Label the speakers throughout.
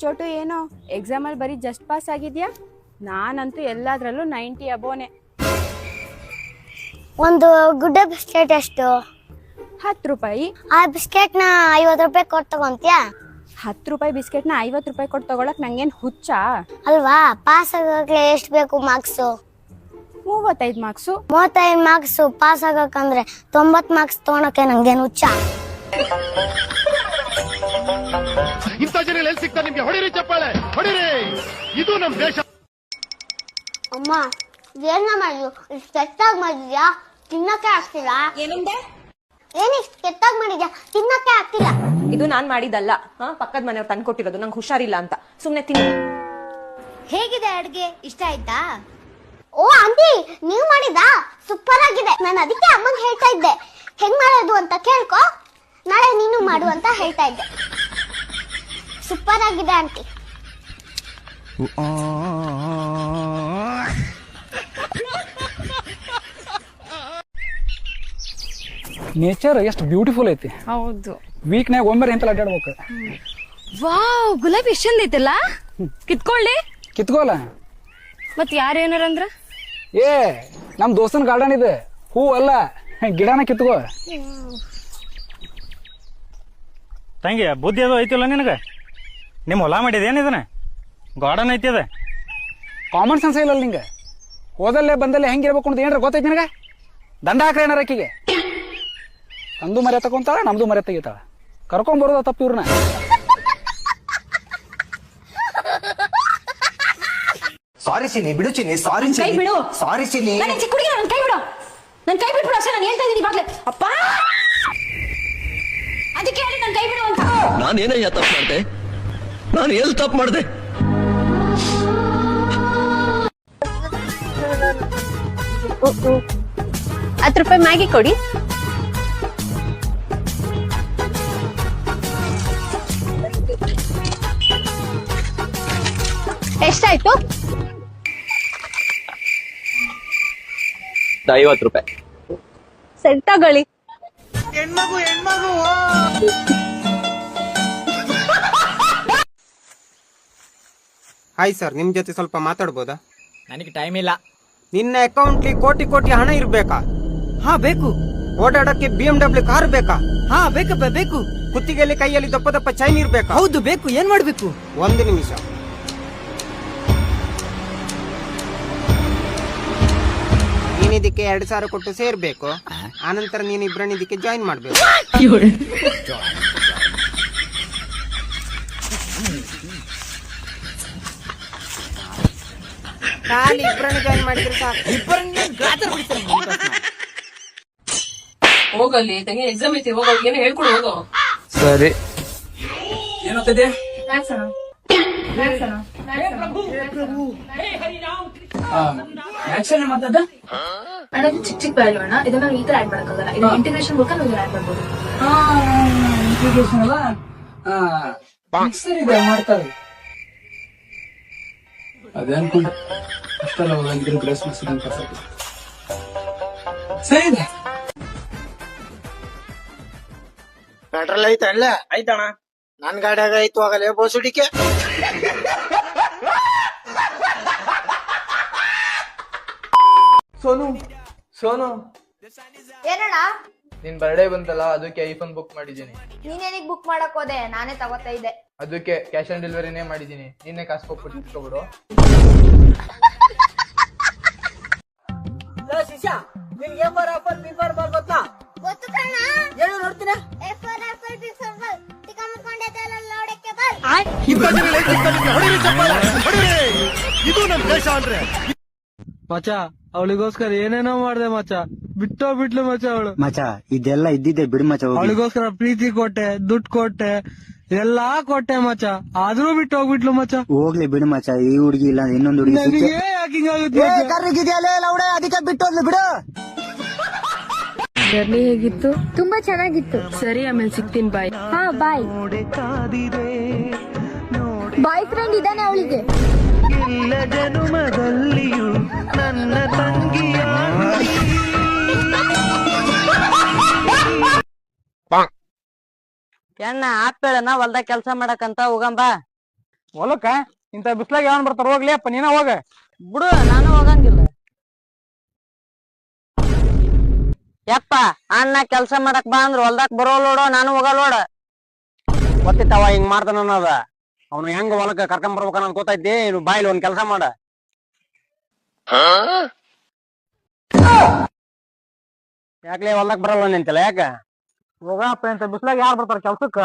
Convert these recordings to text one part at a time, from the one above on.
Speaker 1: ಚೋಟು ಏನೋ? ಎಕ್ಸಾಮಲ್ಲಿ ಬರೀ ಜಸ್ಟ್ ಪಾಸ್ ಆಗಿದ್ಯಾ? ನಾನಂತೂ ಎಲ್ಲದರಲ್ಲೂ ನೈಂಟಿ ಅಬೋನೆ
Speaker 2: ಒಂದು ಗುಡ್ಡ ಬಿಸ್ಕೆಟ್ ಎಷ್ಟು?
Speaker 1: ಹತ್ತು ರೂಪಾಯಿ.
Speaker 2: ಆ ಬಿಸ್ಕೆಟ್ನ ಐವತ್ತು ರೂಪಾಯಿ ಕೊಟ್ಟು ತಗೊಂತೀಯಾ?
Speaker 1: ಹತ್ತು ರೂಪಾಯಿ ಬಿಸ್ಕೆಟ್ನ ಐವತ್ತು ರೂಪಾಯಿ ಕೊಟ್ಟು ತಗೊಳಕ್ ನಂಗೇನು ಹುಚ್ಚ?
Speaker 2: ಅಲ್ವಾ? ಪಾಸ್ ಆಗಕ್ಕೆ ಎಷ್ಟು ಬೇಕು ಮಾರ್ಕ್ಸು
Speaker 1: ಮೂವತ್ತೈದು ಮಾರ್ಕ್ಸು
Speaker 2: ಮೂವತ್ತೈದು ಮಾರ್ಕ್ಸು ಪಾಸ್ ಆಗಕ್ಕಂದ್ರೆ ತೊಂಬತ್ತು ಮಾರ್ಕ್ಸ್ ತೊಗೊಳಕ್ಕೆ ನಂಗೇನು ಹುಚ್ಚ?
Speaker 3: ಇಂಥ ಜನ ಎಲ್ಲಿ ಸಿಗ್ತಾರೆ ನಿಮ್ಗೆ? ಹೊಡಿರಿ ಚಪ್ಪಾಳೆ ಹೊಡಿರಿ. ಇದು ನಮ್ ದೇಶ.
Speaker 2: ಅಮ್ಮ ಏನ ಮಾಡಿದ್ರು ಇಷ್ಟು ಕೆಟ್ಟಾಗಿ ಮಾಡಿದ್ಯಾ? ತಿನ್ನಕ್ಕೆ ಆಗ್ತಿಲ್ಲ.
Speaker 4: ಏನಂದೆ?
Speaker 2: ಏನಿಷ್ಟು ಕೆಟ್ಟಾಗಿ ಮಾಡಿದ್ಯಾ? ತಿನ್ನಕ್ಕೆ ಆಗ್ತಿಲ್ಲ.
Speaker 4: ಇದು ನಾನ್ ಮಾಡಿದಲ್ಲ ಹಾ ಪಕ್ಕದ ಮನೆಯವ್ರು ತಂದ್ಕೊಟ್ಟಿರೋದು ನಂಗೆ ಹುಷಾರಿಲ್ಲ ಅಂತ. ಸುಮ್ನೆ ತಿನ್ನ.
Speaker 2: ಹೇಗಿದೆ ಅಡ್ಗೆ? ಇಷ್ಟ ಆಯ್ತಾ? ಓ ಆಂಟಿ ನೀವ್ ಮಾಡಿದ ಸೂಪರ್ ಆಗಿದೆ. ನಾನು ಅದಕ್ಕೆ ಅಮ್ಮನ್ ಹೇಳ್ತಾ ಇದ್ದೆ. ಹೆಂಗ್ ಮಾಡೋದು ಅಂತ ಕೇಳ್ಕೊ. ನಾಳೆ ನೀನು ಮಾಡು ಅಂತ ಹೇಳ್ತಾ ಇದ್ದೆ. ಸೂಪರ್ ಆಗಿದೆ ಆಂಟಿ.
Speaker 5: ನೇಚರ್ ಎಷ್ಟು ಬ್ಯೂಟಿಫುಲ್ ಐತಿ.
Speaker 1: ಹೌದು.
Speaker 5: ವೀಕ್ನ್ಯಾಗ ಒಮ್ಮೆ ಎಂತ ಅಡ್ಡಾಡ್ಬೇಕು?
Speaker 1: ವಾವ್ ಗುಲಾಬಿ ಎಷ್ಟೊಂದ್ ಐತಲ್ಲ? ಕಿತ್ಕೊಳ್ಳಿ.
Speaker 5: ಕಿತ್ಕೊಳ
Speaker 1: ಮತ್ ಯಾರು ಏನಾರಂದ್ರ
Speaker 5: ಏ ನಮ್ ದೋಸ್ತನ ಗಾರ್ಡನ್ ಇದೆ. ಹೂ ಅಲ್ಲ. ಗಿಡನ ಕಿತ್ಕೋ.
Speaker 6: ತಂಗಿ ಬುದ್ಧಿ ಅದು ಐತಿಲ್ಲ ನಿನಗೆ? ನಿಮ್ಮ ಹೊಲ ಮಾಡಿದೇನು ಇದನ್ನ? ಗಾರ್ಡನ್ ಐತಿ ಅದ.
Speaker 5: ಕಾಮನ್ ಸೆನ್ಸ್ ಇಲ್ಲ ನಿಂಗೆ. ಹೋದಲ್ಲೇ ಬಂದಲ್ಲೇ ಹೆಂಗಿರ್ಬೇಕು ಅಂತ ಏನಾರ ಗೊತ್ತೈತಿ ನಿನಗೆ? ದಂಡ ಹಾಕ್ರೆ ಏನಾರ ಆಕಿಗೆ. ನಂದು ಮರೆ ತಗೊಂತಾಳ ನಮ್ದು ಮರೆ ತೆಗಿತಾಳ. ಕರ್ಕೊಂಡ್ ಬರೋದ ತಪ್ಪು ಇವ್ರನ್ನ.
Speaker 7: ಸಾರಿ ಸಿನಿ ಬಿಡು ಚಿನ್ನಿ ಸಾರಿ
Speaker 4: ಕೈ
Speaker 7: ಚಿನ್ನಿ.
Speaker 4: ಬಿಡು.
Speaker 7: ಸಾರಿ ಚಿನ್ನಿ.
Speaker 4: ನನ್ನ ಚಿಕ್ಕ ಹುಡುಗಿ ನನ್ನ ಕೈ ಬಿಡು. ನನ್ನ ಕೈ ಬಿಟ್ಬಿಡು ಅಷ್ಟೇ ನಾನು ಹೇಳ್ತಾ ಇದ್ದೀನಿ ಇವಾಗಲೇ ಅಪ್ಪ! ಅದಕ್ಕೆ ಹೇಳಿ ನನ್ನ ಕೈ ಬಿಡು ಅಂತ?
Speaker 8: ನಾನೇನಯ್ಯ ತಪ್ಪು ಮಾಡಿದೆ? ನಾನು ಎಲ್ಲಿ ತಪ್ಪು ಮಾಡಿದೆ?
Speaker 1: ಹತ್ತು ರೂಪಾಯಿ ಮ್ಯಾಗಿ ಕೊಡಿ. ಎಷ್ಟಾಯ್ತು?
Speaker 8: ಐವತ್ತು ರೂಪಾಯಿ.
Speaker 1: ಸರಿ ತಗೊಳ್ಳಿ.
Speaker 9: ಹಾಯ್ ಸರ್ ನಿಮ್ ಜೊತೆ ಸ್ವಲ್ಪ ಮಾತಾಡ್ಬೋದಾ?
Speaker 10: ನನಗೆ ಟೈಮ್ ಇಲ್ಲ.
Speaker 9: ನಿನ್ನ ಅಕೌಂಟ್ಲಿ ಕೋಟಿ ಕೋಟಿ ಹಣ ಇರ್ಬೇಕಾ?
Speaker 10: ಹಾ ಬೇಕು.
Speaker 9: ಓಡಾಡಕ್ಕೆ ಬಿ ಎಂ ಡಬ್ಲ್ಯೂ ಕಾರ್ ಬೇಕಾ?
Speaker 10: ಹಾ ಬೇಕಪ್ಪ ಬೇಕು.
Speaker 9: ಕುತ್ತಿಗೆಯಲ್ಲಿ ಕೈಯಲ್ಲಿ ದಪ್ಪ ದಪ್ಪ ಚೈನ್ ಇರ್ಬೇಕು?
Speaker 10: ಹೌದು ಬೇಕು. ಏನ್ ಮಾಡ್ಬೇಕು?
Speaker 9: ಒಂದು ನಿಮಿಷ. ನೀನಿದಕ್ಕೆ ಎರಡು ಎರಡ್ ಸಾವಿರ ಕೊಟ್ಟು ಸೇರ್ಬೇಕು. ಆನಂತರ ನೀನು ಇದಕ್ಕೆ ಜಾಯಿನ್ ಮಾಡ್ಬೇಕು. ಖಾಲಿ ಇಬ್ಬರನ್ನ ಜಾಯಿನ್ ಮಾಡಿದ್ರೆ ಸಾಕು.
Speaker 4: ಹೋಗಲ್ಲಿ ತಂಗಿ ಎಕ್ಸಾಮ್ ಐತಿ ಹೋಗೋ ಏನೋ ಹೇಳ್ಕೊಡು ಹೋಗೋ.
Speaker 5: ಸರಿ. ಏನಾಗ್ತದೆ?
Speaker 11: ಅಣ್ಣ ಇದು ಚಿಕ್ಕ ಚಿಕ್ಕ ವ್ಯಾಲ್ಯೂ ಅಣ್ಣ ಇದನ್ನ ನಾವು ಈ ತರ ಆಡ್ ಮಾಡಕ್ಕಾಗಲ್ಲ ಇದು ಇಂಟಿಗ್ರೇಷನ್ ಮೂಲಕ ನಾವು ಆಡ್ ಮಾಡ್ಬೋದು
Speaker 5: ಮಾಡ್ತಾರೆ. ಅದೇ ಅನ್ಕೊಂಡು ಅಷ್ಟೆಲ್ಲ ಓದಂಗಿದ್ರೆ ಗ್ರೇಸ್ ಮಾಡಿಸಿದಂತ ಸರಿ. ಇದೆ.
Speaker 10: ಪೆಟ್ರೋಲ್ ಐತೆ ಅಲ್ಲ? ಐತಣ ನನ್ ಗಾಡಿಯಾಗ ಐತು ಆಗಲೇ ಬೋಸುಡಿಕೆ
Speaker 9: ಸೋನು ಸೋನು.
Speaker 11: ಏನಣ್ಣ?
Speaker 9: ನಿನ್ ಬರ್ಡೇ ಬಂತಲ್ಲ ಅದಕ್ಕೆ ಐಫೋನ್ ಬುಕ್ ಮಾಡಿದ್ದೀನಿ.
Speaker 11: ನೀನೇನಿಗ್ ಬುಕ್ ಮಾಡಕ್ ಹೋದೆ? ನಾನೇ ತಗೋತಾ ಇದ್ದೆ.
Speaker 9: ಅದಕ್ಕೆ ಕ್ಯಾಶ್ ಆನ್ ಡೆಲಿವರಿನೇ ಮಾಡಿದ್ದೀನಿ. ನಿನ್ನೆ ಕಾಸು ಕೊಟ್ಬಿಟ್ಟು ಇಟ್ಕೊಬಿಡು.
Speaker 10: ಶಿಷ್ಯ ನಿನ್ಗೆ ಗೊತ್ತಾ?
Speaker 2: ಗೊತ್ತು ಕಣ
Speaker 10: ಏನು ನೋಡ್ತೀನ?
Speaker 3: ಇದು ನಮ್ ದೇಶ ಅಂದ್ರೆ.
Speaker 10: ಮಚ ಅವಳಿಗೋಸ್ಕರ ಏನೇನೋ ಮಾಡ್ದೆ ಮಚ ಬಿಟ್ಟೋ ಬಿಟ್ಲು ಮಚ ಅವಳು.
Speaker 7: ಮಚ ಇದೆಲ್ಲ ಇದ್ದಿದ್ದೆ ಬಿಡು ಮಚ ಹೋಗಿ.
Speaker 10: ಅವಳಿಗೋಸ್ಕರ ಪ್ರೀತಿ ಕೊಟ್ಟೆ ದುಡ್ಡು ಕೊಟ್ಟೆ ಎಲ್ಲಾ ಕೊಟ್ಟೆ ಮಚ ಆದ್ರೂ ಬಿಟ್ಟು ಹೋಗ್ಬಿಟ್ಲು ಮಚ
Speaker 7: ಹೋಗ್ಲಿ ಬಿಡು ಮಚ ಈ ಹುಡುಗಿ ಇಲ್ಲ ಇನ್ನೊಂದು ಹುಡುಗಿ
Speaker 10: ನನಗೆ ಮಚ್ಚ?
Speaker 7: ಲೌಡೆ ಅದಕ್ಕೆ ಬಿಟ್ಟೋದ್ಲು ಬಿಡು.
Speaker 1: ಜರ್ನಿ ಹೇಗಿತ್ತು?
Speaker 2: ತುಂಬಾ ಚೆನ್ನಾಗಿತ್ತು.
Speaker 1: ಸರಿ ಆಮೇಲೆ ಸಿಗ್ತೀನಿ ಬಾಯ್
Speaker 2: ಹಾ ಬಾಯ್ ಬಾಯ್ ಫ್ರೆಂಡ್ ಇದ್ದಾನೆ ಅವಳಿಗೆ.
Speaker 4: ಎಣ್ಣ ಆಪೇಳನ ಹೊಲ್ದಾಗ ಕೆಲಸ ಮಾಡಕಂತ ಹೋಗಂಬ.
Speaker 12: ಹೊಲಕ್ಕ? ಇಂತ ಬಿಸ್ಲಾಗ ಯಾವನ್ ಬರ್ತಾರ? ಹೋಗ್ಲಿ ಅಪ್ಪ ನೀನ ಹೋಗ.
Speaker 13: ಬಿಡು ನಾನು ಹೋಗಂಗಿಲ್ಲ. ಯಪ್ಪ ಅಣ್ಣ ಕೆಲ್ಸ ಮಾಡಕ್ ಬಾ ಅಂದ್ರ ಹೊಲ್ದಾಗ ಬರೋ ನೋಡು ನಾನು ಹೋಗಲ್ ನೋಡ
Speaker 12: ಗೊತ್ತಿತ್ತವ ಹಿಂಗ್ ಮಾಡ್ತಾನ ಅನ್ನೋದ. ಅವ್ನು ಹೆಂಗ್ ಹೊಲಕ್ಕ ಕರ್ಕೊಂಡ್ ಬರ್ಬೇಕನ್ನ ಗೊತ್ತೈತಿ ಇನ್ನು ಬಾಯಿಲ್ ಒಂದ್ ಕೆಲಸ ಮಾಡ. ಯಾಕ್ಲೇ ಹೊಲ್ದಾಗ ಬರಲ್ಲ ನಿಂತಲ್ಲ ಯಾಕ? ಹೋಗಪ್ಪ ಅಂತ ಬಿಸ್ಲಾಗ ಯಾರು ಬರ್ತಾರ ಕೆಲ್ಸಕ್ಕ?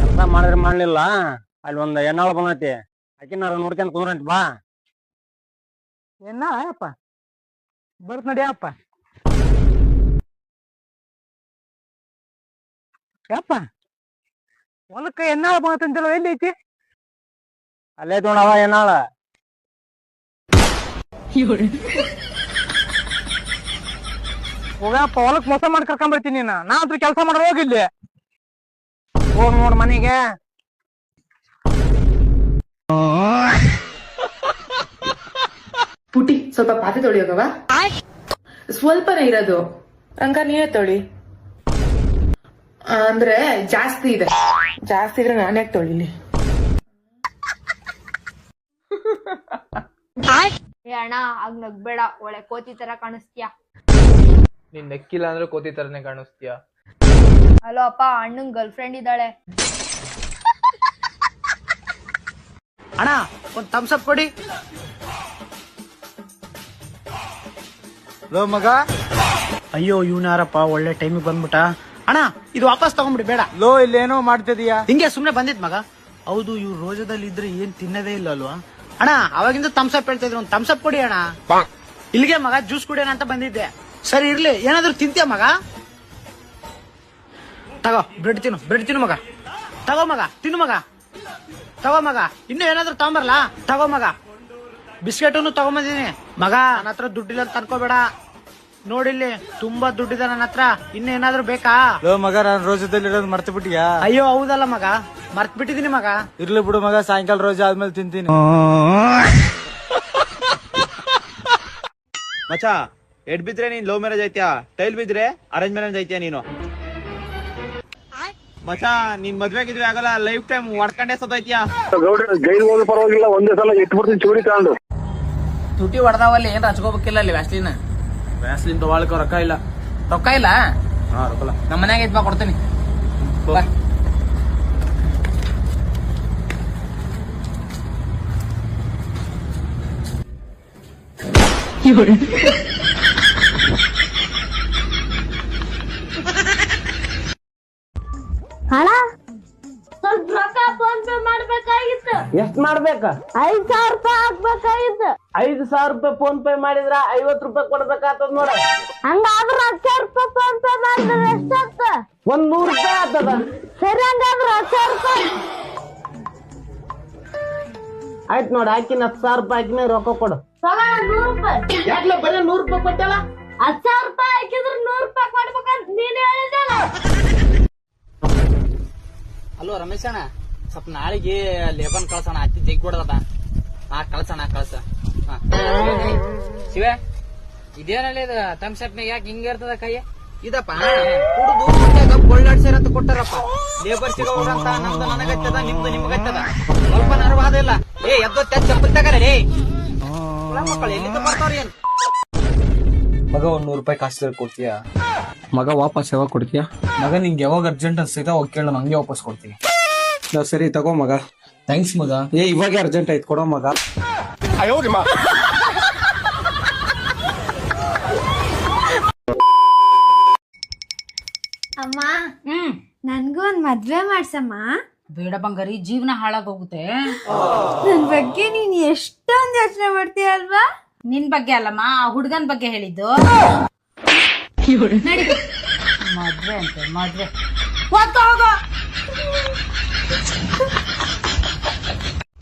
Speaker 12: ಕೆಲಸ ಮಾಡಿದ್ರೆ ಮಾಡ್ಲಿಲ್ಲ. ಅಲ್ಲಿ ಒಂದ್ ಎಣ್ಣಾಳ ಬಂದೈತಿ. ಆಕಿನಾರ ನೋಡ್ಕೊಂಡ್ ಕುಂದ್ರಂತ ಬಾ. ಎನ್ನಾಳ ಅಪ್ಪ ಬರ್ತ್ ನಡಿಯಪ್ಪ ಯಪ್ಪ. ಹೊಲಕ್ಕ ಎನ್ನಾಳ ಬಂತಂತಲ್ಲ ಎಲ್ಲಿ ಐತಿ? ಅಲ್ಲೇ ತೋಣವ ಎನ್ನಾಳ. ಹೋಗಪ್ಪ ಹೊಲಕ್ ಮೋಸ ಮಾಡಿ ಕರ್ಕೊಂಡ್ ಬರ್ತೀನಿ ನಾ ನಾ ಅಂತೂ ಕೆಲಸ ಮಾಡಿ ಹೋಗಿಲ್ಲಿ ಹೋಗ್ ನೋಡ್ ಮನೆಗೆ.
Speaker 14: ಪುಟಿ ಸ್ವಲ್ಪ ಪಾತ್ರೆ ತೊಳಿ ಹೋಗವ ಸ್ವಲ್ಪನೇ ಇರೋದು. ಹಂಗ ನೀವೇ ತೊಳಿ. ಅಂದ್ರೆ ಜಾಸ್ತಿ ಇದೆ. ಜಾಸ್ತಿ ಇದ್ರೆ ನಾನು ಯಾಕೆ ತೊಳಿಲಿ?
Speaker 1: ಅಣ್ಣ ಆಗ ನಗ್ಬೇಡ. ಒಳ್ಳೆ ಕೋತಿ ತರ ಕಾಣಿಸ್ತೀಯ?
Speaker 15: ನೀನ್ ನೆಕ್ಕಿಲ್ಲ ಅಂದ್ರೆ ಕೋತಿ ತರನೇ ಕಾಣಿಸ್ತೀಯ?
Speaker 1: ಹಲೋ ಅಪ್ಪ ಅಣ್ಣನ್ ಗರ್ಲ್ ಫ್ರೆಂಡ್ ಇದ್ದಾಳೆ.
Speaker 12: ಅಣ್ಣ ಒಂದ್ ಥಮ್ಸ್ ಅಪ್ ಕೊಡಿ.
Speaker 9: ಲೋ ಮಗ.
Speaker 12: ಅಯ್ಯೋ ಇವನಾರಪ್ಪ ಒಳ್ಳೆ ಟೈಮಿಗೆ ಬಂದ್ಬಿಟ್ಟ. ಅಣ್ಣ ಇದು ವಾಪಸ್ ತಗೊಂಡ್ಬಿಡಿ ಬೇಡ.
Speaker 9: ಲೋ ಇಲ್ಲೇನೋ ಮಾಡ್ತಿದೀಯಾ?
Speaker 12: ಹಿಂಗೆ ಸುಮ್ನೆ ಬಂದಿದ್ ಮಗ. ಹೌದು ಇವ್ರು ರೋಜದಲ್ಲಿ ಇದ್ರೆ ಏನ್ ತಿನ್ನದೇ ಇಲ್ಲ ಅಲ್ವಾ? ಅಣ್ಣ ಅವಾಗಿಂದ ಥಮ್ಸ್ ಅಪ್ ಹೇಳ್ತಾ ಇದ್ರು. ಒಂದ್ ಥಮ್ಸ್ ಅಪ್ ಕೊಡಿ ಅಣ್ಣ. ಇಲ್ಲಿಗೆ ಮಗ ಜ್ಯೂಸ್ ಕುಡಿಯೋಣ ಅಂತ ಬಂದಿದ್ದೆ. ಸರಿ ಇರ್ಲಿ. ಏನಾದ್ರು ತಿಂತೀಯ ಮಗ? ತಗೋ ಬ್ರೆಡ್ ತಿನ್ನು. ಬ್ರೆಡ್ ತಿನ್ನು ಮಗ. ತಗೋ ಮಗ ತಿನ್ನು ಮಗ. ತಗೋ ಮಗ. ಇನ್ನು ಏನಾದ್ರು ತಗೊಂಬರ್ಲಾ? ತಗೋ ಮಗ. ಬಿಸ್ಕೆಟನ್ನು ತಗೊಂಬಂದಿನಿ ಮಗ ನನ್ನ ಹತ್ರ ದುಡ್ಡಿಲ್ಲ ಅಂತ ಅನ್ಕೋಬೇಡ. ನೋಡಿಲ್ಲಿ ತುಂಬಾ ದುಡ್ಡಿದೆ ನನ್ನ ಹತ್ರ. ಇನ್ನು ಏನಾದ್ರು ಬೇಕಾ?
Speaker 9: ಲೋ ಮಗ ನಾನು ರೋಜದಲ್ಲಿ ಇರೋದು ಮರ್ತು ಬಿಟ್ಟಿಯಾ
Speaker 12: ಅಯ್ಯೋ ಹೌದಲ್ಲ ಮಗ. ಮರ್ತ್ ಬಿಟ್ಟಿದೀನಿ ಮಗ.
Speaker 9: ಇರ್ಲಿ ಬಿಡು ಮಗ ಸಾಯಂಕಾಲ ರೋಜ ಆದ್ಮೇಲೆ ತಿಂತೀನಿ. ಮಚ ಎಡ್ ಬಿದ್ರೆ ನೀನ್ ಲವ್ ಮ್ಯಾರೇಜ್ ಐತ್ಯಾ ಟೈಲ್ ಬಿದ್ರೆ ಅರೇಂಜ್ ಮ್ಯಾರೇಜ್ ಐತ್ಯಾ ನೀನು? ಮಚಾ ನೀನ್ ಮದ್ವೆ ಗಿದ್ವೆ ಆಗಲ್ಲ ಲೈಫ್ ಟೈಮ್ ಹೊಡ್ಕೊಂಡೇ ಸತ್ತೈತ್ಯಾ
Speaker 15: ತುಟಿ ಹೊಡೆದಾವಲ್ಲಿ ಏನ್ ಹಚ್ಕೋಬೇಕಿಲ್ಲ ಅಲ್ಲಿ ವ್ಯಾಸ್ಲಿನ್ ವ್ಯಾಸ್ಲಿನ್ ತಗೊಳಕ ರೊಕ್ಕ ಇಲ್ಲ. ರೊಕ್ಕ ಇಲ್ಲ? ನಮ್ಮ ಮನ್ಯಾಗ ಐತ್ ಬಾ. ಕೊಡ್ತೀನಿ ಬಾ
Speaker 2: ಹಣ ಸ್ವಲ್ಪ ರೊಕ್ಕ ಫೋನ್ ಪೇ ಮಾಡ್ಬೇಕಾಗಿತ್ತು.
Speaker 15: ಎಷ್ಟ್ ಮಾಡ್ಬೇಕ?
Speaker 2: ಐದ್ ಸಾವಿರ ರೂಪಾಯಿ ಹಾಕ್ಬೇಕಾಗಿತ್ತು
Speaker 15: ಐದ್ ಸಾವಿರ ರೂಪಾಯಿ ಫೋನ್ ಪೇ ಮಾಡಿದ್ರ ಐವತ್ ರೂಪಾಯಿ ಕೊಡ್ಬೇಕಾಗ್ತದ ನೋಡ.
Speaker 2: ಹಂಗಾದ್ರ ಹತ್ತು ಸಾವಿರ ರೂಪಾಯಿ ಫೋನ್ ಪೇ ಮಾಡಿದ್ರೆ ಎಷ್ಟಾಗ್ತ?
Speaker 15: ಒಂದ್ ನೂರ್ ರೂಪಾಯಿ ಆಗ್ತದ.
Speaker 2: ಸರಿ ಹಂಗಾದ್ರ ಹತ್ತು ಸಾವಿರ ರೂಪಾಯಿ.
Speaker 15: ಆಯ್ತ್ ನೋಡ ಹಾಕಿನ ಹತ್ತು ಸಾವಿರ ರೂಪಾಯಿ ಹಾಕಿನ ರೊಕ್ಕ ಕೊಡು.
Speaker 2: ತಗೋ ನೂರು ರೂಪಾಯಿ.
Speaker 15: ಯಾಕ್ಲೆ ಬರೀ ನೂರ್ ರೂಪಾಯಿ ಕೊಟ್ಟಲ್ಲ?
Speaker 2: ಹತ್ತು ಸಾವಿರ ರೂಪಾಯಿ ಹಾಕಿದ್ರೆ ನೂರು ರೂಪಾಯಿ ಕೊಡ್ಬೇಕಂತ ನೀನ್ ಹೇಳಿದಲ್ಲ
Speaker 15: ಅಲೋ ರಮೇಶ್ ಅಣ್ಣ ಸ್ವಲ್ಪ ನಾಳೆಗೆ ಲೇಬನ್ ಕಳ್ಸೋಣ ಅತ್ತಿ ಜಗ್ ಕೊಡದ ಹಾ ಕಳ್ಸೋಣ ಕಳ್ಸ. ಹಾ. ಶಿವ ಇದೇನಲ್ಲ ಇದು ತಮ್ ಸೆಟ್ನಾಗ ಯಾಕೆ ಹಿಂಗ ಇರ್ತದ ಕೈ ಇದಪ್ಪ ಕುಡ್ದು ಕೊಳ್ಳಾಡ್ಸಿರ ಅಂತ ಕೊಟ್ಟಾರಪ್ಪ. ಲೇಬರ್ ಸಿಗೋರಂತ ನಮ್ದು ನನಗತ್ತದ ನಿಮ್ದು ನಿಮ್ಗತ್ತದ. ಸ್ವಲ್ಪ ನರವಾದ ಇಲ್ಲ. ಏ ಎದ್ದೊತ್ತ ಚಪ್ಪಲ್ ತಗರ ರೇ ಮಕ್ಕಳು ಎಲ್ಲಿಂದ ಬರ್ತಾವ್ರಿ ಏನ್?
Speaker 9: ಮಗ ಒಂದ್ ನೂರ್ ರೂಪಾಯಿ ಕಾಸು ಕೊಡ್ತೀಯಾ?
Speaker 15: ಮಗ ವಾಪಸ್ ಯಾವಾಗ ಕೊಡ್ತೀಯ?
Speaker 9: ಮಗ ನಿಂಗೆ ಯಾವಾಗ ಅರ್ಜೆಂಟ್ ಅನ್ಸೈತ ಅವಾಗ ಕೇಳ ನಂಗೆ ವಾಪಸ್ ಕೊಡ್ತೀನಿ.
Speaker 15: ಸರಿ ತಗೋ ಮಗ.
Speaker 9: ಥ್ಯಾಂಕ್ಸ್ ಮಗ.
Speaker 15: ಏ ಇವಾಗ ಅರ್ಜೆಂಟ್ ಆಯ್ತು ಕೊಡೋ ಮಗ.
Speaker 2: ಅಮ್ಮ ನನ್ಗೂ ಒಂದ್ ಮದ್ವೆ ಮಾಡ್ಸಮ್ಮ.
Speaker 14: ಬೇಡ ಬಂಗಾರಿ ಜೀವನ ಹಾಳಾಗೋಗುತ್ತೆ.
Speaker 2: ನನ್ ಬಗ್ಗೆ ನೀನ್ ಎಷ್ಟೊಂದ್ ಯೋಚನೆ ಮಾಡ್ತೀಯ ಅಲ್ವಾ?
Speaker 14: ನಿನ್ ಬಗ್ಗೆ ಅಲ್ಲಮ್ಮ ಆ ಹುಡ್ಗನ್ ಬಗ್ಗೆ ಹೇಳಿದ್ದು. ನಡಿ. ಮದ್ವೆ ಅಂತೆ ಮದ್ವೆ.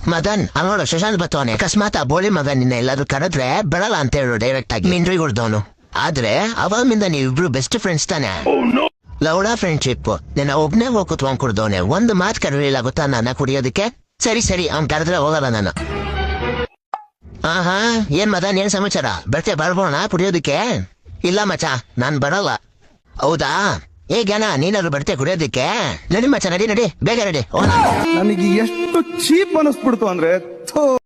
Speaker 16: ಮದನ್ ಅಲ್ಲ ನೋಡು ಶಶಾಂತ್ ಬತ್ತವನೆ. ಅಕಸ್ಮಾತ್ ಆ ಬೋಳಿ ಮಗ ನಿನ್ನ ಎಲ್ಲಾದ್ರೂ ಕರೆದ್ರೆ ಬರಲ್ಲ ಅಂತ ಹೇಳು ಡೈರೆಕ್ಟ್ ಆಗಿ. ಮಿಂಡ್ರಿ ಹೊಡ್ದವನು ಆದ್ರೆ ಅವಾಗಿಂದ ನೀವಿಬ್ರು ಬೆಸ್ಟ್ ಫ್ರೆಂಡ್ಸ್ ತಾನೆ. ಲೌಡ ಫ್ರೆಂಡ್ಶಿಪ್ ನಿನ್ನ ಒಬ್ನೇ ಹೋಗಿ ಕುತ್ಕೊಂಡ್ ಕುಡ್ದವನೆ ಒಂದು ಮಾತು ಕರೀಲಿಲ್ಲ ಗೊತ್ತಾ ನನ್ನ ಕುಡಿಯೋದಕ್ಕೆ? ಸರಿ ಸರಿ ಅವ್ನ್ ಕರೆದ್ರೆ ಹೋಗಲ್ಲ ನಾನು. ಆಹಾ ಏನ್ ಮದನ್ ಏನ್ ಸಮಾಚಾರ? ಬರ್ತೆ ಬರ್ಬೋಣ ಕುಡಿಯೋದಕ್ಕೆ? ಇಲ್ಲ ಮಚ ನಾನ್ ಬರಲ್ಲ. ಹೌದಾ? ಏ ಜ್ಞಾನ, ನೀನಾದ್ರು ಬರ್ತೇ ಕುಡಿಯೋದಕ್ಕೆ? ನಡಿ ಮಚ ನಡಿ ನಡಿ, ಬೇಗ ನಡಿ
Speaker 8: ನನಗೆ ಎಷ್ಟು ಚೀಪ್ ಅನಿಸ್ಬಿಡ್ತು ಅಂದ್ರೆ